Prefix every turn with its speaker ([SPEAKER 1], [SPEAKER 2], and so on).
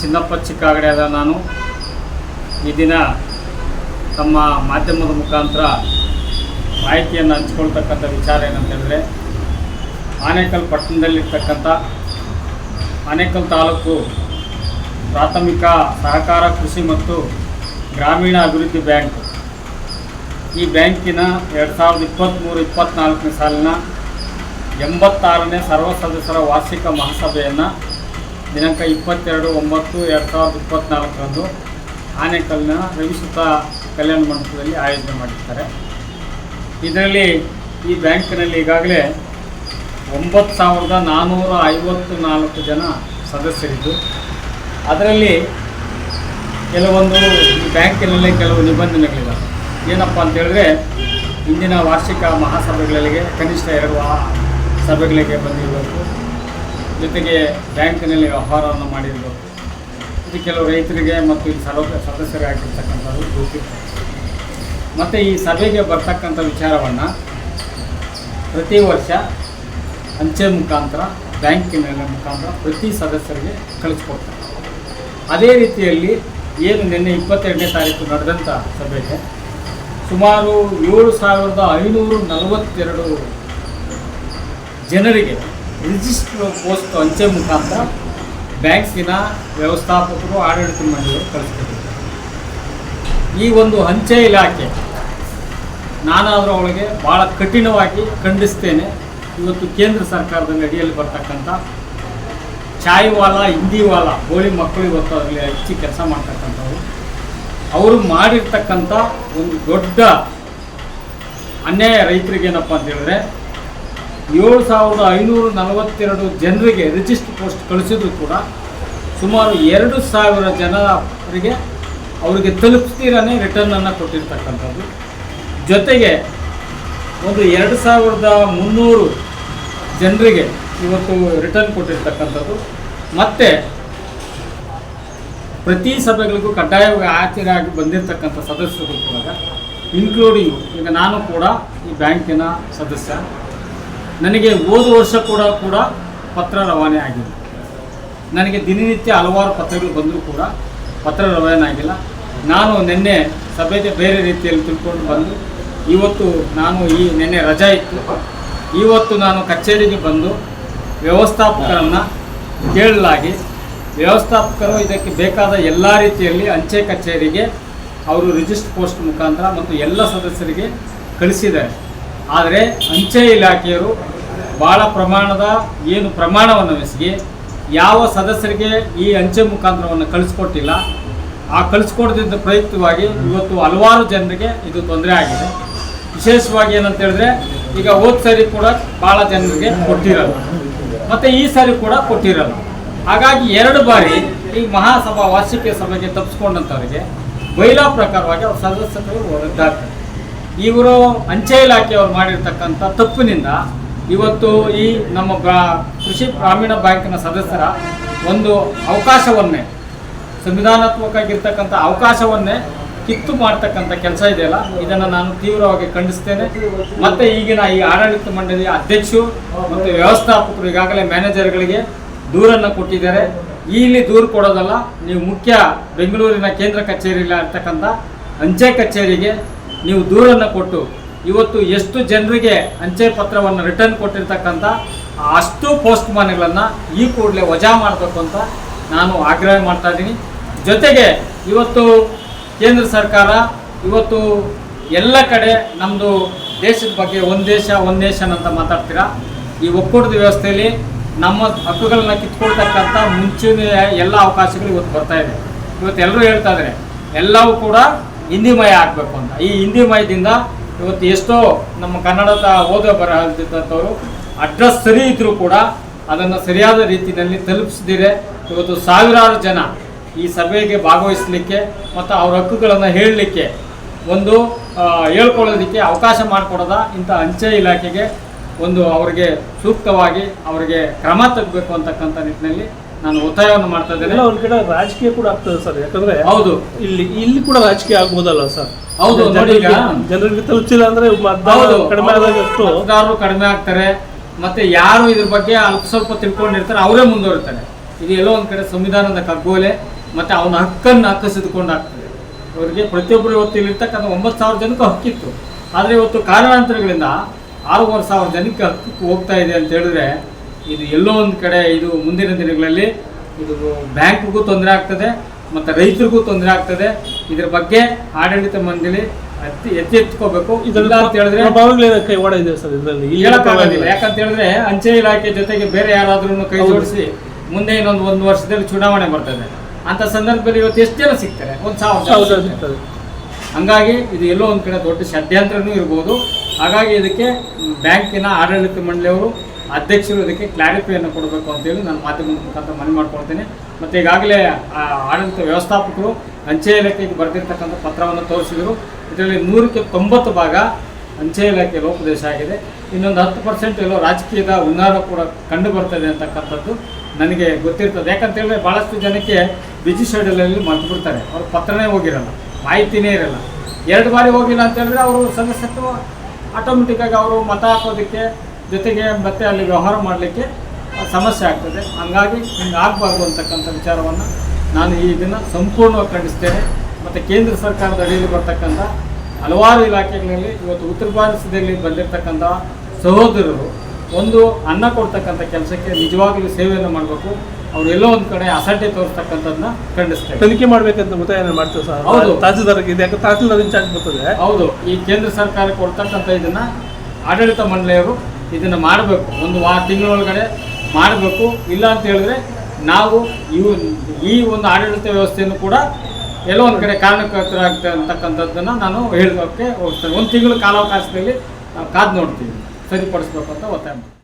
[SPEAKER 1] ಚಿನ್ನಪ್ಪ ಚಿಕ್ಕಾಗಡೆಯಾದ ನಾನು. ಈ ದಿನ ತಮ್ಮ ಮಾಧ್ಯಮದ ಮುಖಾಂತರ ಮಾಹಿತಿಯನ್ನು ಹಂಚ್ಕೊಳ್ತಕ್ಕಂಥ ವಿಚಾರ ಏನಂತ ಹೇಳಿದ್ರೆ, ಆನೇಕಲ್ ಪಟ್ಟಣದಲ್ಲಿರ್ತಕ್ಕಂಥ ಆನೇಕಲ್ ತಾಲೂಕು ಪ್ರಾಥಮಿಕ ಸಹಕಾರ ಕೃಷಿ ಮತ್ತು ಗ್ರಾಮೀಣ ಅಭಿವೃದ್ಧಿ ಬ್ಯಾಂಕ್. ಈ ಬ್ಯಾಂಕಿನ ಎರಡು ಸಾವಿರದ ಇಪ್ಪತ್ತ್ಮೂರು ಇಪ್ಪತ್ತ್ನಾಲ್ಕನೇ ಸಾಲಿನ ಎಂಬತ್ತಾರನೇ ಸರ್ವ ಸದಸ್ಯರ ವಾರ್ಷಿಕ ಮಹಾಸಭೆಯನ್ನು ದಿನಾಂಕ ಇಪ್ಪತ್ತೆರಡು, ಒಂಬತ್ತು, ಎರಡು ಸಾವಿರದ ಇಪ್ಪತ್ತ್ನಾಲ್ಕರಂದು ಆನೇಕಲ್ನ ರವಿಸುತ್ತ ಕಲ್ಯಾಣ ಮಂಟಪದಲ್ಲಿ ಆಯೋಜನೆ ಮಾಡಿರ್ತಾರೆ. ಇದರಲ್ಲಿ ಈ ಬ್ಯಾಂಕಿನಲ್ಲಿ ಈಗಾಗಲೇ ಒಂಬತ್ತು ಸಾವಿರದ ನಾನ್ನೂರ ಐವತ್ತು ನಾಲ್ಕು ಜನ ಸದಸ್ಯರಿದ್ದು, ಅದರಲ್ಲಿ ಕೆಲವೊಂದು ಈ ಬ್ಯಾಂಕಿನಲ್ಲಿ ಕೆಲವು ನಿಬಂಧನೆಗಳಿವೆ ಏನಪ್ಪ ಅಂತ ಹೇಳಿದ್ರೆ, ಇಂದಿನ ವಾರ್ಷಿಕ ಮಹಾಸಭೆಗಳಿಗೆ ಕನಿಷ್ಠ ಎರಡು ಸಭೆಗಳಿಗೆ ಬಂದಿರಬೇಕು. ಜೊತೆಗೆ ಬ್ಯಾಂಕಿನಲ್ಲಿ ವ್ಯವಹಾರವನ್ನು ಮಾಡಿರಬೇಕು ಇದು ಕೆಲವು ರೈತರಿಗೆ ಮತ್ತು ಇಲ್ಲಿ ಸರ್ವ ಸದಸ್ಯರಾಗಿರ್ತಕ್ಕಂಥದ್ದು ಗೊತ್ತಿತ್ತು ಮತ್ತು ಈ ಸಭೆಗೆ ಬರ್ತಕ್ಕಂಥ ವಿಚಾರವನ್ನು ಪ್ರತಿ ವರ್ಷ ಅಂಚೆ ಮುಖಾಂತರ ಬ್ಯಾಂಕಿನ ಮುಖಾಂತರ ಪ್ರತಿ ಸದಸ್ಯರಿಗೆ ಕಳಿಸ್ಕೊಡ್ತಾರೆ. ಅದೇ ರೀತಿಯಲ್ಲಿ ಏನು ನಿನ್ನೆ ಇಪ್ಪತ್ತೆರಡನೇ ತಾರೀಕು ನಡೆದಂಥ ಸಭೆಗೆ ಸುಮಾರು ಏಳು ಸಾವಿರದ ಐನೂರು ನಲವತ್ತೆರಡು ಜನರಿಗೆ ರಿಜಿಸ್ಟರ್ ಪೋಸ್ಟ್ ಅಂಚೆ ಮುಖಾಂತರ ಬ್ಯಾಂಕಿನ ವ್ಯವಸ್ಥಾಪಕರು, ಆಡಳಿತ ಮಂಡಳಿಯವರು ಕಳಿಸ್ಕೊಟ್ಟಿದ್ದಾರೆ. ಈ ಒಂದು ಅಂಚೆ ಇಲಾಖೆ ನಾನಾದರೂ ಅವಳಿಗೆ ಭಾಳ ಕಠಿಣವಾಗಿ ಖಂಡಿಸ್ತೇನೆ. ಇವತ್ತು ಕೇಂದ್ರ ಸರ್ಕಾರದಲ್ಲಿ ಅಡಿಯಲ್ಲಿ ಬರ್ತಕ್ಕಂಥ ಚಾಯ್ವಾಲ, ಹಿಂದಿವಾಲ ಹೋಳಿ ಮಕ್ಕಳು ಇವತ್ತು ಅದರಲ್ಲಿ ಹೆಚ್ಚು ಕೆಲಸ ಮಾಡ್ತಕ್ಕಂಥವ್ರು. ಅವರು ಮಾಡಿರ್ತಕ್ಕಂಥ ಒಂದು ದೊಡ್ಡ ಅನ್ಯಾಯ ರೈತರಿಗೆ ಏನಪ್ಪ ಅಂತ ಹೇಳಿದ್ರೆ ಏಳು ಸಾವಿರದ ಐನೂರ ನಲವತ್ತೆರಡು ಜನರಿಗೆ ರಿಜಿಸ್ಟರ್ ಪೋಸ್ಟ್ ಕಳಿಸಿದ್ರು ಕೂಡ ಸುಮಾರು ಎರಡು ಸಾವಿರ ಜನರಿಗೆ ಅವರಿಗೆ ತಲುಪಿಸ್ತೀರನೇ ರಿಟರ್ನನ್ನು ಕೊಟ್ಟಿರ್ತಕ್ಕಂಥದ್ದು. ಜೊತೆಗೆ ಒಂದು ಎರಡು ಸಾವಿರದ ಮುನ್ನೂರು ಜನರಿಗೆ ಇವತ್ತು ರಿಟರ್ನ್ ಕೊಟ್ಟಿರ್ತಕ್ಕಂಥದ್ದು. ಮತ್ತು ಪ್ರತಿ ಸಭೆಗಳಿಗೂ ಕಡ್ಡಾಯವಾಗಿ ಹಾಜರಾಗಿ ಬಂದಿರತಕ್ಕಂಥ ಸದಸ್ಯರು ಕೂಡ ಇನ್ಕ್ಲೂಡಿಂಗ್ ಈಗ ನಾನು ಕೂಡ ಈ ಬ್ಯಾಂಕಿನ ಸದಸ್ಯ. ನನಗೆ ಹೋದ ವರ್ಷ ಕೂಡ ಕೂಡ ಪತ್ರ ರವಾನೆ ಆಗಿದೆ ನನಗೆ ದಿನನಿತ್ಯ ಹಲವಾರು ಪತ್ರಗಳು ಬಂದರೂ ಕೂಡ ಪತ್ರ ರವಾನೆ ಆಗಿಲ್ಲ. ನಾನು ನಿನ್ನೆ ಸಭೆಗೆ ಬೇರೆ ರೀತಿಯಲ್ಲಿ ತಿಳ್ಕೊಂಡು ಬಂದು, ಇವತ್ತು ನಾನು ಈ ನಿನ್ನೆ ರಜಾ ಇತ್ತು. ಇವತ್ತು ನಾನು ಕಚೇರಿಗೆ ಬಂದು ವ್ಯವಸ್ಥಾಪಕರನ್ನು ಕೇಳಲಾಗಿ, ವ್ಯವಸ್ಥಾಪಕರು ಇದಕ್ಕೆ ಬೇಕಾದ ಎಲ್ಲ ರೀತಿಯಲ್ಲಿ ಅಂಚೆ ಕಚೇರಿಗೆ ಅವರು ರಿಜಿಸ್ಟರ್ ಪೋಸ್ಟ್ ಮುಖಾಂತರ ಮತ್ತು ಎಲ್ಲ ಸದಸ್ಯರಿಗೆ ಕಳಿಸಿದ್ದಾರೆ. ಆದರೆ ಅಂಚೆ ಇಲಾಖೆಯವರು ಭಾಳ ಪ್ರಮಾಣದ ಏನು ಪ್ರಮಾಣವನ್ನು ವೆಸಿಗೆ ಯಾವ ಸದಸ್ಯರಿಗೆ ಈ ಅಂಚೆ ಮುಖಾಂತರವನ್ನು ಕಳಿಸ್ಕೊಟ್ಟಿಲ್ಲ, ಆ ಕಳಿಸ್ಕೊಡದಿದ್ದ ಪ್ರಯುಕ್ತವಾಗಿ ಇವತ್ತು ಹಲವಾರು ಜನರಿಗೆ ಇದು ತೊಂದರೆ ಆಗಿದೆ. ವಿಶೇಷವಾಗಿ ಏನಂತ ಹೇಳಿದ್ರೆ, ಈಗ ಹೋದ ಸರಿ ಕೂಡ ಭಾಳ ಜನರಿಗೆ ಕೊಟ್ಟಿರಲ್ಲ. ಮತ್ತು ಈ ಸಾರಿ ಕೂಡ ಕೊಟ್ಟಿರಲ್ಲ. ಹಾಗಾಗಿ ಎರಡು ಬಾರಿ ಈ ಮಹಾಸಭಾ ವಾರ್ಷಿಕ ಸಭೆಗೆ ತಪ್ಪಿಸ್ಕೊಂಡಂಥವರಿಗೆ ಬೈಲಾ ಪ್ರಕಾರವಾಗಿ ಅವ್ರ ಸದಸ್ಯರು ರದ್ದಾಗ್ತಾರೆ ಇವರು ಅಂಚೆ ಇಲಾಖೆಯವರು ಮಾಡಿರ್ತಕ್ಕಂಥ ತಪ್ಪಿನಿಂದ ಇವತ್ತು ಈ ನಮ್ಮ ಕೃಷಿ ಗ್ರಾಮೀಣ ಬ್ಯಾಂಕಿನ ಸದಸ್ಯರ ಒಂದು ಅವಕಾಶವನ್ನೇ, ಸಂವಿಧಾನಾತ್ಮಕವಾಗಿರ್ತಕ್ಕಂಥ ಅವಕಾಶವನ್ನೇ ಕಿತ್ತು ಮಾಡ್ತಕ್ಕಂಥ ಕೆಲಸ ಇದೆಯಲ್ಲ, ಇದನ್ನು ನಾನು ತೀವ್ರವಾಗಿ ಖಂಡಿಸ್ತೇನೆ. ಮತ್ತು ಈಗಿನ ಈ ಆಡಳಿತ ಮಂಡಳಿಯ ಅಧ್ಯಕ್ಷರು ಮತ್ತು ವ್ಯವಸ್ಥಾಪಕರು ಈಗಾಗಲೇ ಮ್ಯಾನೇಜರ್ಗಳಿಗೆ ದೂರನ್ನು ಕೊಟ್ಟಿದ್ದಾರೆ. ಇಲ್ಲಿ ದೂರು ಕೊಡೋದಲ್ಲ, ನೀವು ಮುಖ್ಯ ಬೆಂಗಳೂರಿನ ಕೇಂದ್ರ ಕಚೇರಿಯಲ್ಲಿ ಇರ್ತಕ್ಕಂಥ ಅಂಚೆ ಕಚೇರಿಗೆ ನೀವು ದೂರನ್ನು ಕೊಟ್ಟು ಇವತ್ತು ಎಷ್ಟು ಜನರಿಗೆ ಅಂಚೆ ಪತ್ರವನ್ನು ರಿಟರ್ನ್ ಕೊಟ್ಟಿರ್ತಕ್ಕಂಥ ಅಷ್ಟು ಪೋಸ್ಟ್ ಮನೆಗಳನ್ನು ಈ ಕೂಡಲೇ ವಜಾ ಮಾಡಬೇಕು ಅಂತ ನಾನು ಆಗ್ರಹ ಮಾಡ್ತಾ ಇದ್ದೀನಿ. ಜೊತೆಗೆ ಇವತ್ತು ಕೇಂದ್ರ ಸರ್ಕಾರ, ಇವತ್ತು ಎಲ್ಲ ಕಡೆ ನಮ್ಮದು ದೇಶದ ಬಗ್ಗೆ ಒಂದು ದೇಶ, ಒಂದು ನೇಷನ್ ಅಂತ ಮಾತಾಡ್ತೀರಾ? ಈ ಒಕ್ಕೂಟದ ವ್ಯವಸ್ಥೆಯಲ್ಲಿ ನಮ್ಮ ಹಕ್ಕುಗಳನ್ನ ಕಿತ್ಕೊಳ್ತಕ್ಕಂಥ ಮುಂಚೂಣಿಯ ಎಲ್ಲ ಅವಕಾಶಗಳು ಇವತ್ತು ಬರ್ತಾ ಇದೆ. ಇವತ್ತು ಎಲ್ಲರೂ ಹೇಳ್ತಾ ಇದ್ದಾರೆ ಎಲ್ಲವೂ ಕೂಡ ಹಿಂದಿಮಯ ಆಗಬೇಕು ಅಂತ. ಈ ಹಿಂದಿಮಯದಿಂದ ಇವತ್ತು ಎಷ್ಟೋ ನಮ್ಮ ಕನ್ನಡದ ಓದೋ ಬರಹದಂಥವ್ರು ಅಡ್ರೆಸ್ ಸರಿ ಇದ್ದರೂ ಕೂಡ ಅದನ್ನು ಸರಿಯಾದ ರೀತಿಯಲ್ಲಿ ತಲುಪಿಸದಿರೆ ಇವತ್ತು ಸಾವಿರಾರು ಜನ ಈ ಸಭೆಗೆ ಭಾಗವಹಿಸಲಿಕ್ಕೆ ಮತ್ತು ಅವ್ರ ಹಕ್ಕುಗಳನ್ನು ಹೇಳಲಿಕ್ಕೆ ಒಂದು ಹೇಳ್ಕೊಳ್ಳೋದಕ್ಕೆ ಅವಕಾಶ ಮಾಡಿಕೊಡದ ಇಂಥ ಅಂಚೆ ಇಲಾಖೆಗೆ ಒಂದು ಅವರಿಗೆ ಸೂಕ್ತವಾಗಿ ಅವರಿಗೆ ಕ್ರಮ ತಗಬೇಕು ಅಂತಕ್ಕಂಥ ನಿಟ್ಟಿನಲ್ಲಿ ನಾನು ಒತ್ತಾಯವನ್ನು ಮಾಡ್ತಾ ಇದ್ದೇನೆ.
[SPEAKER 2] ಎಲ್ಲ ಒಂದ್ ಕಡೆ ರಾಜಕೀಯ ಕೂಡ ಆಗ್ತದೆ ಸರ್ ಯಾಕಂದ್ರೆ
[SPEAKER 1] ಹೌದು.
[SPEAKER 2] ಇಲ್ಲಿ ಇಲ್ಲಿ ಕೂಡ ರಾಜಕೀಯ ಆಗ್ಬೋದಲ್ಲ ಸರ್.
[SPEAKER 1] ಹೌದು, ನೋಡಿ ಈಗ-
[SPEAKER 2] ಜನರಿಗೆ- ತಲುಪಿಲ್ಲ ಅಂದ್ರೆ ಮತದಾನ
[SPEAKER 1] ಹೌದು.
[SPEAKER 2] ಕಡಿಮೆ
[SPEAKER 1] ಮತದಾರರು ಕಡಿಮೆ ಆಗ್ತಾರೆ. ಮತ್ತೆ ಯಾರು ಇದ್ರ ಬಗ್ಗೆ ಅಲ್ಪ ಸ್ವಲ್ಪ ತಿಳ್ಕೊಂಡಿರ್ತಾರೆ ಅವರೇ ಮುಂದುವರಿತಾರೆ. ಇದು ಎಲ್ಲೋ ಒಂದ್ ಕಡೆ ಸಂವಿಧಾನದ ಕಗ್ಗೋಲೆ ಮತ್ತೆ ಅವನ ಹಕ್ಕನ್ನು ಹಕ್ಕಿಸಿದುಕೊಂಡಾಗ್ತದೆ ಅವರಿಗೆ ಪ್ರತಿಯೊಬ್ಬರು ಇವತ್ತು ಇಲ್ಲಿರ್ತಕ್ಕಂಥ ಒಂಬತ್ತು ಸಾವಿರ ಜನಕ್ಕೂ ಹಕ್ಕಿತ್ತು. ಆದರೆ ಇವತ್ತು ಕಾರಣಾಂತರಗಳಿಂದ ಆರೂವರೆ ಸಾವಿರ ಜನಕ್ಕೆ ಹಕ್ಕಿ ಹೋಗ್ತಾ ಇದೆ ಅಂತ ಹೇಳಿದ್ರೆ ಇದು ಎಲ್ಲೋ ಒಂದು ಕಡೆ ಇದು ಮುಂದಿನ ದಿನಗಳಲ್ಲಿ ಇದು ಬ್ಯಾಂಕ್ಗೂ ತೊಂದರೆ ಆಗ್ತದೆ ಮತ್ತು ರೈತರಿಗೂ ತೊಂದರೆ ಆಗ್ತದೆ. ಇದ್ರ ಬಗ್ಗೆ ಆಡಳಿತ ಮಂಡಳಿ ಅತಿ ಎಚ್ಚೆತ್ಕೋಬೇಕು ಇದೆಲ್ಲ ಅಂತ ಹೇಳಿದ್ರೆ
[SPEAKER 2] ಸರ್ ಇದರಲ್ಲಿ?
[SPEAKER 1] ಹೇಳಕ್ಕಾಗೋದಿಲ್ಲ ಯಾಕಂತ ಹೇಳಿದ್ರೆ ಅಂಚೆ ಇಲಾಖೆ ಜೊತೆಗೆ ಬೇರೆ ಯಾರಾದ್ರೂ ಕೈ ಜೋಡಿಸಿ ಮುಂದೆ ಇನ್ನೊಂದು ಒಂದು ವರ್ಷದಲ್ಲಿ ಚುನಾವಣೆ ಬರ್ತದೆ. ಅಂತ ಸಂದರ್ಭದಲ್ಲಿ ಇವತ್ತು ಎಷ್ಟು ಜನ ಸಿಗ್ತಾರೆ? ಒಂದು ಸಾವಿರ
[SPEAKER 2] ಸಿಗ್ತದೆ.
[SPEAKER 1] ಹಂಗಾಗಿ ಇದು ಎಲ್ಲೋ ಒಂದು ಕಡೆ ದೊಡ್ಡ ಷಡ್ಯಂತ್ರನೂ ಇರ್ಬೋದು. ಹಾಗಾಗಿ ಇದಕ್ಕೆ ಬ್ಯಾಂಕಿನ ಆಡಳಿತ ಮಂಡಳಿಯವರು ಅಧ್ಯಕ್ಷರು ಇದಕ್ಕೆ ಕ್ಲಾರಿಫೈಯನ್ನು ಕೊಡಬೇಕು ಅಂತೇಳಿ ನಾನು ಮಾಧ್ಯಮದ ಮುಖಾಂತರ ಮನವಿ ಮಾಡ್ಕೊಳ್ತೇನೆ. ಮತ್ತು ಈಗಾಗಲೇ ಆಡಳಿತ ವ್ಯವಸ್ಥಾಪಕರು ಅಂಚೆ ಇಲಾಖೆಗೆ ಬರೆದಿರ್ತಕ್ಕಂಥ ಪತ್ರವನ್ನು ತೋರಿಸಿದರು. ಇದರಲ್ಲಿ ನೂರಕ್ಕೆ ತೊಂಬತ್ತು ಭಾಗ ಅಂಚೆ ಇಲಾಖೆ ಲೋಪದೇಶ ಆಗಿದೆ. ಇನ್ನೊಂದು ಹತ್ತು ಪರ್ಸೆಂಟ್ ಎಲ್ಲೋ ರಾಜಕೀಯದ ಹುನ್ನಾರ ಕೂಡ ಕಂಡು ಬರ್ತದೆ ಅಂತಕ್ಕಂಥದ್ದು ನನಗೆ ಗೊತ್ತಿರ್ತದೆ. ಯಾಕಂತ ಹೇಳಿದ್ರೆ ಭಾಳಷ್ಟು ಜನಕ್ಕೆ ಬಿಜಿ ಶೆಡ್ಯೂಲಲ್ಲಿ ಮರೆತು ಬಿಡ್ತಾರೆ. ಅವ್ರ ಪತ್ರನೇ ಹೋಗಿರಲ್ಲ, ಮಾಹಿತಿನೇ ಇರಲ್ಲ. ಎರಡು ಬಾರಿ ಹೋಗಿಲ್ಲ ಅಂತ ಹೇಳಿದ್ರೆ ಅವರು ಸದಸ್ಯತ್ವ ಆಟೋಮೆಟಿಕ್ಕಾಗಿ ಅವರು ಮತ ಹಾಕೋದಕ್ಕೆ ಜೊತೆಗೆ ಮತ್ತೆ ಅಲ್ಲಿ ವ್ಯವಹಾರ ಮಾಡಲಿಕ್ಕೆ ಸಮಸ್ಯೆ ಆಗ್ತದೆ. ಹಂಗಾಗಿ ಹಿಂಗೆ ಆಗಬಾರ್ದು ಅಂತಕ್ಕಂಥ ವಿಚಾರವನ್ನು ನಾನು ಈ ಇದನ್ನು ಸಂಪೂರ್ಣವಾಗಿ ಖಂಡಿಸ್ತೇನೆ. ಮತ್ತು ಕೇಂದ್ರ ಸರ್ಕಾರದ ಅಡಿಯಲ್ಲಿ ಬರ್ತಕ್ಕಂಥ ಹಲವಾರು ಇಲಾಖೆಗಳಲ್ಲಿ ಇವತ್ತು ಉತ್ತರ ಭಾರತದಲ್ಲಿ ಬಂದಿರತಕ್ಕಂಥ ಸಹೋದರರು ಒಂದು ಅನ್ನ ಕೊಡ್ತಕ್ಕಂಥ ಕೆಲಸಕ್ಕೆ ನಿಜವಾಗಲೂ ಸೇವೆಯನ್ನು ಮಾಡಬೇಕು. ಅವ್ರು ಎಲ್ಲೋ ಒಂದು ಕಡೆ ಅಸಡ್ಡೆ ತೋರಿಸ್ತಕ್ಕಂಥದ್ದನ್ನ ಖಂಡಿಸ್ತೇವೆ
[SPEAKER 2] ತನಿಖೆ ಮಾಡಬೇಕಂತ ಮುತಾಯನ ಮಾಡ್ತೇವೆ ಸರ್.
[SPEAKER 1] ಹೌದು.
[SPEAKER 2] ತಹಸೀಲ್ದಾರ್ಗೆ ಇದೆ. ಯಾಕೆ ತಹಸೀಲ್ದಾರ್ ಇನ್ಚಾರ್ಜ್ ಬರ್ತದೆ
[SPEAKER 1] ಹೌದು. ಈ ಕೇಂದ್ರ ಸರ್ಕಾರ ಕೊಡ್ತಕ್ಕಂಥ ಇದನ್ನು ಆಡಳಿತ ಮಂಡಳಿಯವರು ಇದನ್ನ ಮಾಡಬೇಕು. ಒಂದು ವಾ, ತಿಂಗಳೊಳಗಡೆ ಮಾಡಬೇಕು. ಇಲ್ಲ ಅಂತ ಹೇಳಿದ್ರೆ ನಾವು ಇವು ಈ ಒಂದು ಆಡಳಿತ ವ್ಯವಸ್ಥೆಯನ್ನು ಕೂಡ ಎಲ್ಲೋ ಒಂದು ಕಡೆ ಕಾರಣಕರ್ತರಾಗ್ತದೆ ಅಂತಕ್ಕಂಥದ್ದನ್ನು ನಾನು ಹೇಳೋಕ್ಕೆ ಹೋಗ್ತೇನೆ. ಒಂದು ತಿಂಗಳ ಕಾಲಾವಕಾಶದಲ್ಲಿ ನಾವು ಕಾದು ನೋಡ್ತೀವಿ. ಸರಿಪಡಿಸ್ಬೇಕು ಅಂತ ಒತ್ತಾಯ